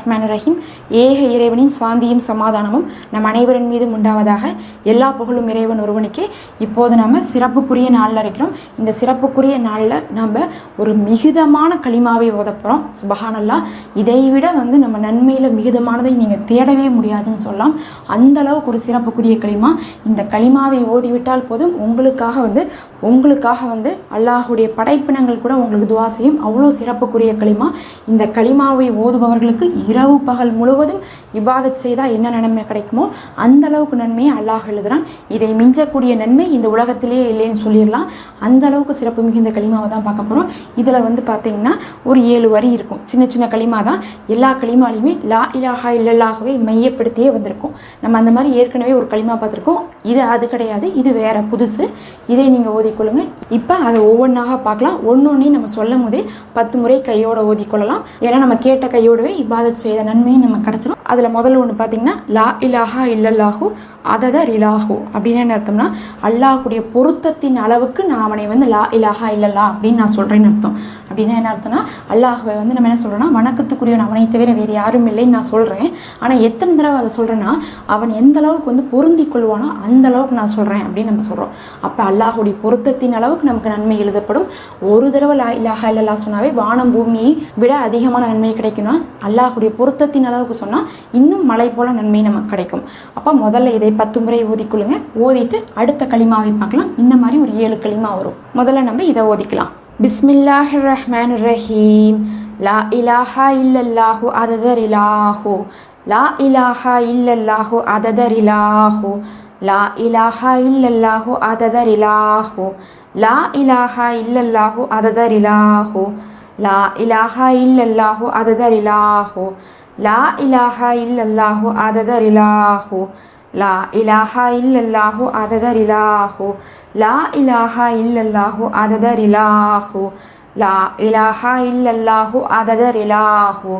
ரஹ்மான் ரஹீம் ஏக இறைவனின் சுவாந்தியும் சமாதானமும் நம் அனைவரின் மீதும் உண்டாவதாக எல்லா புகழும் இறைவன் ஒருவனுக்கே. இப்போது நம்ம சிறப்புக்குரிய நாளில் இருக்கிறோம் இந்த சிறப்புக்குரிய நாளில் நம்ம ஒரு மிகுதமான களிமாவை ஓதப்போகிறோம் சுபகானல்லா இதை விட வந்து நம்ம நன்மையில் மிகுதமானதை நீங்கள் தேடவே முடியாதுன்னு சொல்லலாம். அந்த அளவுக்கு ஒரு சிறப்புக்குரிய களிமா. இந்த களிமாவை ஓதிவிட்டால் போதும் உங்களுக்காக வந்து உங்களுக்காக வந்து அல்லாஹுடைய படைப்பினங்கள் கூட உங்களுக்கு துவா செய்யும். அவ்வளோ சிறப்புக்குரிய களிமா. இந்த களிமாவை ஓதுபவர்களுக்கு இரவு பகல் முழுவதும் இபாதத் செய்தால் என்ன நன்மை கிடைக்குமோ அந்த அளவுக்கு நன்மையை அல்லாஹ் எழுதுகிறான் இதை மிஞ்சக்கூடிய நன்மை இந்த உலகத்திலேயே இல்லைன்னு சொல்லிடலாம். அந்த அளவுக்கு சிறப்பு மிகுந்த களிமாவை தான் பார்க்க போகிறோம் இதில் வந்து பார்த்தீங்கன்னா ஒரு ஏழு வரி இருக்கும். சின்ன சின்ன களிமா தான். எல்லா களிமாலையுமே லா இலாஹா இல்லல்லாகவே மையப்படுத்தியே வந்திருக்கும். நம்ம அந்த மாதிரி ஏற்கனவே ஒரு களிமா பார்த்துருக்கோம். இது அது கிடையாது. இது வேற புதுசு. இதை நீங்கள் ஓதிக்கொள்ளுங்க. இப்போ அதை ஒவ்வொன்றாக பார்க்கலாம். ஒன்று ஒன்றையும் நம்ம சொல்லும் போதே பத்து முறை கையோட ஓதிக்கொள்ளலாம். ஏன்னா நம்ம கேட்ட கையோடவே இபாதத் செய்த நன்மையும் நம்ம கிடச்சிடும் அதில் முதல்ல ஒன்று பார்த்தீங்கன்னா லா இலாஹா இல்லல்லாஹு அதத ரிலாஹு அப்படின்னு என்ன அர்த்தம்னா அல்லாஹுடைய பொருத்தத்தின் அளவுக்கு நான் அவனை வந்து லா இலாஹா இல்லல்லா அப்படின்னு நான் சொல்கிறேன்னு அர்த்தம். அப்படின்னா என்ன அர்த்தம்னா அல்லாஹுவை வந்து நம்ம என்ன சொல்கிறோன்னா வணக்கத்துக்குரியவன் அவனை தவிர வேறு யாரும் இல்லைன்னு நான் சொல்கிறேன் ஆனால் எத்தனை தடவை அதை சொல்கிறேன்னா அவன் எந்த அளவுக்கு வந்து பொருந்தி கொள்வானோ அந்த அளவுக்கு நான் சொல்கிறேன் அப்படின்னு நம்ம சொல்கிறோம் அப்போ அல்லாஹுடைய பொருத்தத்தின் அளவுக்கு நமக்கு நன்மை எழுதப்படும். ஒரு தடவை லா இலாஹா இல்லல்லா சொன்னாவே வானம் பூமியை விட அதிகமான நன்மை கிடைக்கும்னா அல்லாஹுடைய பொருத்தத்தின் அளவுக்கு சொன்னால் இன்னும் மலை போல் நன்மை நமக்கு கிடைக்கும். அப்போ முதல்ல இதை பத்து முறை ஓதிக்கொள்ளுங்க. ஓதிட்டு அடுத்த களிமாவை பார்க்கலாம். இந்த மாதிரி ஒரு ஏழு களிமா வரும். முதல்ல நம்ம இதை ஓதிக்கலாம். பிஸ்மில்லாஹ் ரஹ்மான் ரஹீம் லா இலாஹா இல்லல்லாஹு அததர் இலாஹு லா இலாஹா இல்லல்லாஹு அததர் இலாஹு லா இலாஹா இல்லல்லாஹு அததர் இலாஹு லா இலாஹா இல்லல்லாஹு அததர் இலாஹு லா இலாஹா இல்லல்லாஹு அததர் இலாஹோ லா இலாஹா இல்லல்லாஹு அததர் இலாஹோ லா இலாஹா இல்லல்லாஹு அததர் இலாஹோ லா இலாஹா இல்லல்லாஹு அததர் இலாஹோ லா இலாஹா இல்லல்லாஹு அததர் இலாஹு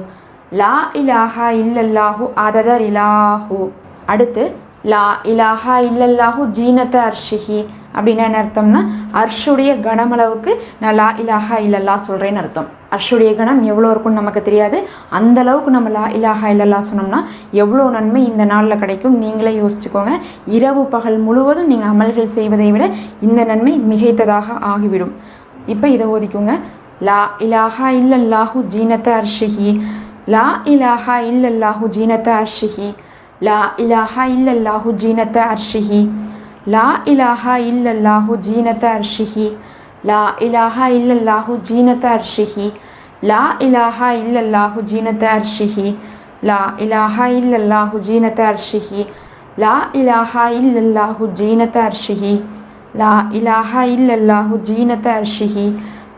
லா இலாஹா இல்லல்லாஹு அததர் இலாஹு அடுத்து லா இலாஹா இல்லல்லாஹு ஜீனத அர்ஷிஹி. அப்படின்னு என்ன அர்த்தம்னா அர்ஷுடைய கணமளவுக்கு நான் லா இலாஹா இல்லல்லா சொல்கிறேன்னு அர்த்தம். அர்ஷுடைய கணம் எவ்வளோ இருக்கும்னு நமக்கு தெரியாது. அந்த அளவுக்கு நம்ம லா இலாஹா இல்லல்லா சொன்னோம்னா எவ்வளோ நன்மை இந்த நாளில் கிடைக்கும் நீங்களே யோசிச்சுக்கோங்க. இரவு பகல் முழுவதும் நீங்கள் அமல்கள் செய்வதை விட இந்த நன்மை மிகைத்ததாக ஆகிவிடும். இப்போ இதை ஓதிக்கோங்க. லா இலாஹா இல்லல்லாஹு ஜீனத்த அர்ஷிஹி. லா இலாஹா இல்லல்லாஹு ஜீனத்த அர்ஷிஹி. லா இலாஹா இல்லல்லாஹு ஜீனத்த அர்ஷிஹி. لا إله إلا الله جينة أرشه لا إله إلا الله جينة أرشه لا إله إلا الله جينة أرشه لا إله إلا الله جينة أرشه لا إله إلا الله جينة أرشه لا إله إلا الله جينة أرشه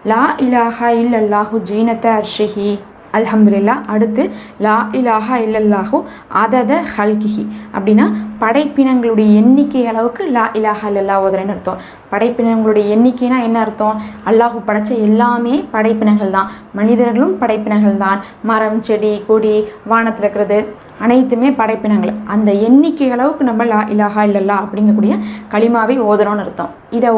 لا إله إلا الله جينة أرشه لا அல்ஹம்துல்லா அடுத்து லா இலாஹா இல்லல்லாஹோ அதத ஹல்கிஹி. அப்படின்னா படைப்பினங்களுடைய எண்ணிக்கை அளவுக்கு லா இலாஹா இல்லல்லா ஓதுறேன்னு அர்த்தம். படைப்பினங்களுடைய எண்ணிக்கைனா என்ன அர்த்தம்? அல்லாஹு படைச்ச எல்லாமே படைப்பினங்கள் தான். மனிதர்களும் படைப்பினங்கள் தான். மரம் செடி கொடி வானத்தில் இருக்கிறது அனைத்துமே படைப்பினங்கள். அந்த எண்ணிக்கை அளவுக்கு நம்ம லா இலாஹா இல்லல்லா அப்படிங்கக்கூடிய களிமாவை ஓதுறோன்னு அர்த்தம். இதை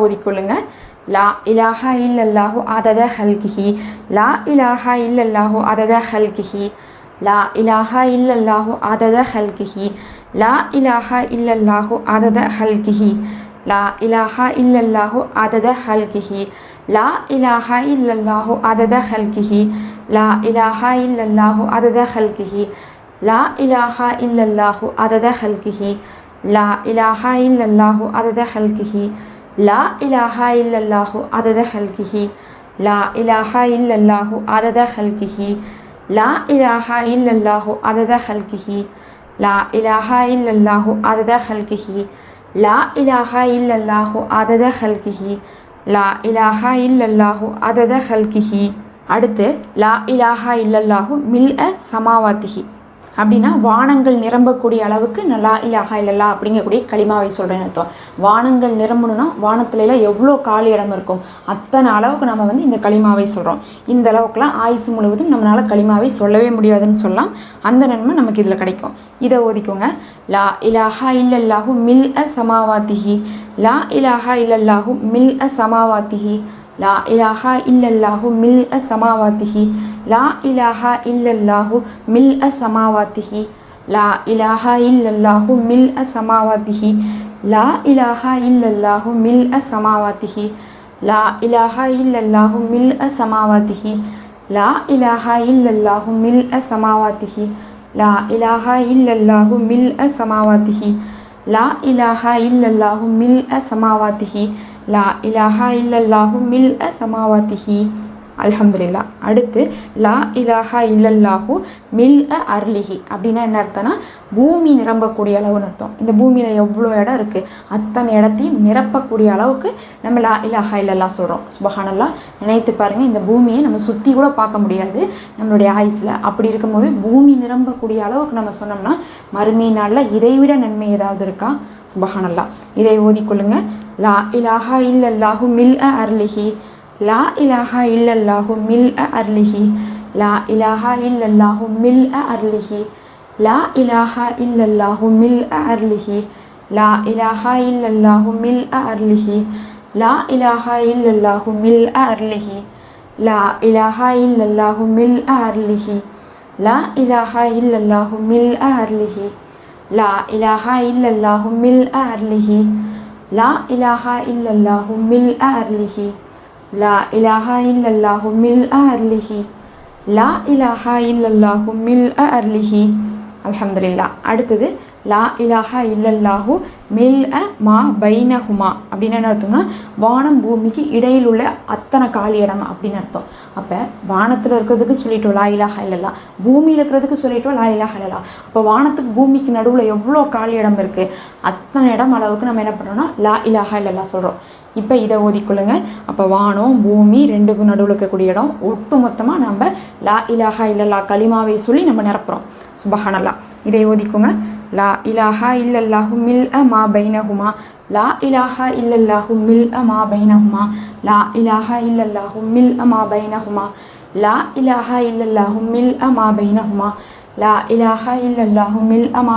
ஓதிக்கொள்ளுங்க லா இலாஹா இல்லல்லாஹு அதத ஹல்கிஹி லா இலாஹா இல்லல்லாஹு அதத ஹல்கிஹி லா இலாஹா இல்லல்லாஹு அதத ஹல்கிஹி லா இலாஹா இல்லல்லாஹு அதத ஹல்கிஹி லா இலாஹா இல்லல்லாஹு அதத ஹல்கிஹி லா இலாஹா இல்லல்லாஹு அதத ஹல்கிஹி லா இலாஹா இல்லல்லாஹு அதத ஹல்கிஹி லா இலாஹா இல்லல்லாஹு அதத ஹல்கிஹி லா இலாஹா இல்லல்லாஹு அதத ஹல்கிஹி லா இலாஹா இல்லல்லாஹு அதத ஹல்கிஹி லா இலாஹா இல்லல்லாஹு அதத ஹல்கிஹி லா இலாஹா இல்லல்லாஹு அதத ஹல்கிஹி லா இலாஹா இல்லல்லாஹு அதத ஹல்கிஹி லா இலாஹா இல்லல்லாஹு அதத ஹல்கிஹி லா இலாஹா இல்லல்லாஹு அதத ஹல்கிஹி அடுத்து லா இலாஹா இல்லல்லாஹு மில் அ சமாவாத்திஹி அப்படின்னா வானங்கள் நிரம்பக்கூடிய அளவுக்கு நல்லா இலாஹா இல்லல்லா அப்படிங்கக்கூடிய களிமாவை சொல்கிறேன்னு அர்த்தம். வானங்கள் நிரம்பணும்னா வானத்துலலாம் எவ்வளோ காலி இடம் இருக்கும்? அத்தனை அளவுக்கு நம்ம வந்து இந்த களிமாவை சொல்கிறோம் இந்த அளவுக்குலாம் ஆயுசு முழுவதும் நம்மளால் களிமாவை சொல்லவே முடியாதுன்னு சொல்லலாம். அந்த நன்மை நமக்கு இதில் கிடைக்கும். இதை ஓதிக்கோங்க. லா இலாஹா இல்லல்லாஹு மில் அ சமாவாத்திஹி. லா இலாஹா இல்லல்லாஹு மில் அ சமாவாத்திஹி. லா இலாஹா இல்லல்லாஹு மில் அ சமாவாத்திஹி லா இலாஹா இல்லல்லாஹு மில் அ சமாவாத்திஹி லா இலாஹா இல்லல்லாஹு மில் அ சமாவாத்திஹி லா இலாஹா இல்லல்லாஹு மில் அ சமாவாத்திஹி லா இலாஹா இல்லல்லாஹு மில் அ சமாவாத்திஹி லா இலாஹா இல்லல்லாஹு மில் அ சமாவாத்திஹி லா இலாஹா இல்லல்லாஹு மில் அ சமாவாத்திஹி லா இலாஹா இல்லல்லாஹு மில் அ சமாவாத்திஹி லா இலாஹா இல்லல்லாஹு மில் அ சமாவாத்திஹி. அல்ஹம்துலில்லா அடுத்து லா இலாஹா இல்லல்லாஹு மில் அ அர்லிஹி. அப்படின்னா என்ன அர்த்தம்னா பூமி நிரம்பக்கூடிய அளவுன்னு அர்த்தம். இந்த பூமியில் எவ்வளோ இடம் இருக்குது அத்தனை இடத்தையும் நிரப்பக்கூடிய அளவுக்கு நம்ம லா இலாஹா இல்லல்லா சொல்கிறோம் சுபஹானல்லா நினைத்து பாருங்கள் இந்த பூமியை நம்ம சுற்றி கூட பார்க்க முடியாது. நம்மளுடைய ஆயுஸில் அப்படி இருக்கும்போது பூமி நிரம்பக்கூடிய அளவுக்கு நம்ம சொன்னோம்னா மறுமை நாளில் இதைவிட நன்மை ஏதாவது இருக்கா? சுபஹானல்லா. இதை ஓதிக்கொள்ளுங்க. லா இலாஹா இல்லல்லாஹு மில் அ அர்லிஹி. லா இலாஹா இல்லல்லாஹு மில் அ அர்லிஹி. லா இலாஹா இல்லல்லாஹு மில் அ அர்லிஹி. லா இலாஹா இல்லல்லாஹு மில் அ அர்லிஹி. லா இலாஹா இல்லல்லாஹு மில் அ அர்லிஹி. லா இலாஹா இல்லல்லாஹு மில் அ அர்லிஹி. லா இலாஹா இல்லல்லாஹு மில் அ அர்லிஹி. லா இலாஹா இல்லல்லாஹு மில் அ அர்லிஹி. லா இலாஹா இல்லல்லாஹு மில் அர்லிஹி லா இலாஹா இல்லல்லாஹு மில் அர்லிஹி லா இலாஹா இல்லல்லாஹு மில் அர்லிஹி லா இலாஹா இல்லல்லாஹு மில் அர்லிஹி அலமதுல்லா அடுத்தது லா இலாஹா இல்லல்லாஹு மில் அ மா பைனஹுமா அப்படின்னு என்ன அர்த்தம்னா வானம் பூமிக்கு இடையில் உள்ள அத்தனை காலி இடம் அப்படின்னு அர்த்தம். அப்போ வானத்தில் இருக்கிறதுக்கு சொல்லிட்டோம் லா இலாஹா இல்லல்லா. பூமியில் இருக்கிறதுக்கு சொல்லிட்டோம் லா இலாஹா இல்லல்லா. அப்போ வானத்துக்கு பூமிக்கு நடுவில் எவ்வளோ காலி இடம் இருக்குது அத்தனை இடம் அளவுக்கு நம்ம என்ன பண்ணுறோம்னா லா இலாஹா இல்லல்லா சொல்கிறோம் இப்போ இதை ஓதிக்கொள்ளுங்க. அப்போ வானம் பூமி ரெண்டுக்கும் நடுவில் இருக்கக்கூடிய இடம் ஒட்டு மொத்தமாக நம்ம லா இலாஹா இல்லல்லா களிமாவை சொல்லி நம்ம நிரப்புறோம். சுபஹானல்லா. இதை ஓதிக்கோங்க. லா இலாஹா இல்லல்லாஹு மில் அ மா பைனஹுமா லா இலாஹா இல்லல்லாஹு மில் அ மா பைனஹுமா லா இலாஹா இல்லல்லாஹு மில் அ மா பைனஹுமா லா இலாஹா இல்லல்லாஹு மில் அ மா பைனஹுமா லா இலாஹா இல்லல்லாஹு மில் அ மா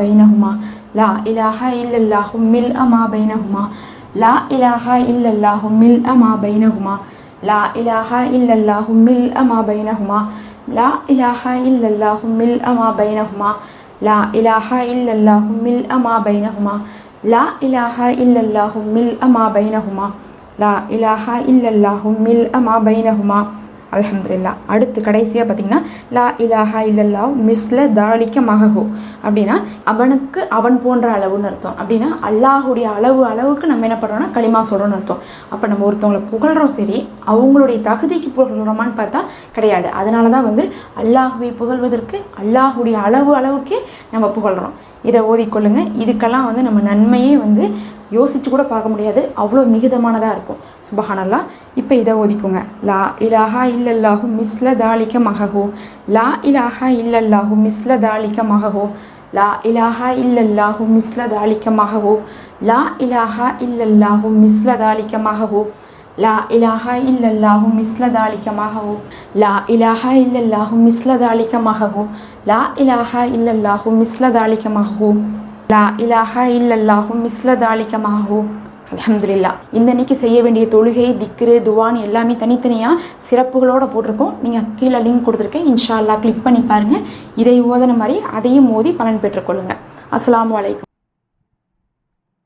பைனஹுமா லா இலாஹா இல்லல்லாஹு மில் அ மா பைனஹுமா லா இலாஹா இல்லல்லாஹு மில் அ மா பைனஹுமா லா இலாஹா இல்லல்லாஹு மில் அ மா لا إله إلا الله ملء ما بينهما. لا إله إلا الله ملء ما بينهما. لا إله إلا الله ملء ما بينهما. لا إله إلا الله ملء ما ما بينهما. இல்லல்லாஹு லா அடுத்து கடைசியாக பார்த்தீங்கன்னா லா இலாஹா இல்லல்லா மிஸ்ல தாலிக்க மகஹோ அப்படின்னா அவனுக்கு அவன் போன்ற அளவுன்னு அர்த்தம். அப்படின்னா அல்லாஹுடைய அளவு அளவுக்கு நம்ம என்ன பண்ணுறோம்னா களிமா சொல்கிறோம்னு அர்த்தம். அப்போ நம்ம ஒருத்தவங்களை புகழ்கிறோம் சரி அவங்களுடைய தகுதிக்கு புகழ்கிறோமான்னு பார்த்தா கிடையாது. அதனால தான் வந்து அல்லாஹுவை புகழ்வதற்கு அல்லாஹுடைய அளவு அளவுக்கே நம்ம புகழ்கிறோம் இதை ஓதிக்கொள்ளுங்க. இதுக்கெல்லாம் வந்து நம்ம நன்மையே வந்து யோசிச்சு கூட பார்க்க முடியாது. அவ்வளோ மிகுதமானதாக இருக்கும். சுபஹானல்லா. இப்போ இதை ஒதிக்குங்க லா இலாஹா இல்லல்லாஹு மிஸ்ல தாலிக்க மகஹோ லா இலாஹா இல்லல்லாஹு மிஸ்ல தாலிக்க மகஹோ லா இலாஹா இல்லல்லாஹு மிஸ்ல தாலிக்க மகஹோ லா இலாஹா இல்லல்லாஹு மிஸ்ல தாலிக்க மகஹோ லா இலாஹா இல்லல்லாஹு மிஸ்ல தாலிக்க மகஹு லா இலாஹா இல்லல்லாஹு மிஸ்ல தாலிக்க மகஹு லா இலாஹா இல்லல்லாஹு மிஸ்ல தாலிக்க மகஹு லா இலாஹா இல்லல்லாஹும் மிஸ்ல தாலிக்க மகஹு இந்த அன்னைக்கு செய்ய வேண்டிய தொழுகை திக்ரு துவான் எல்லாமே தனித்தனியாக சிறப்புகளோடு போட்டிருக்கோம். நீங்கள் கீழே லிங்க் கொடுத்துருக்கேன். இன்ஷா அல்லாஹ் கிளிக் பண்ணி பாருங்கள் இதை ஓதன மாதிரி அதையும் மோதி பலன் பெற்றுக்கொள்ளுங்கள் அஸ்லாம் அலைக்கும்.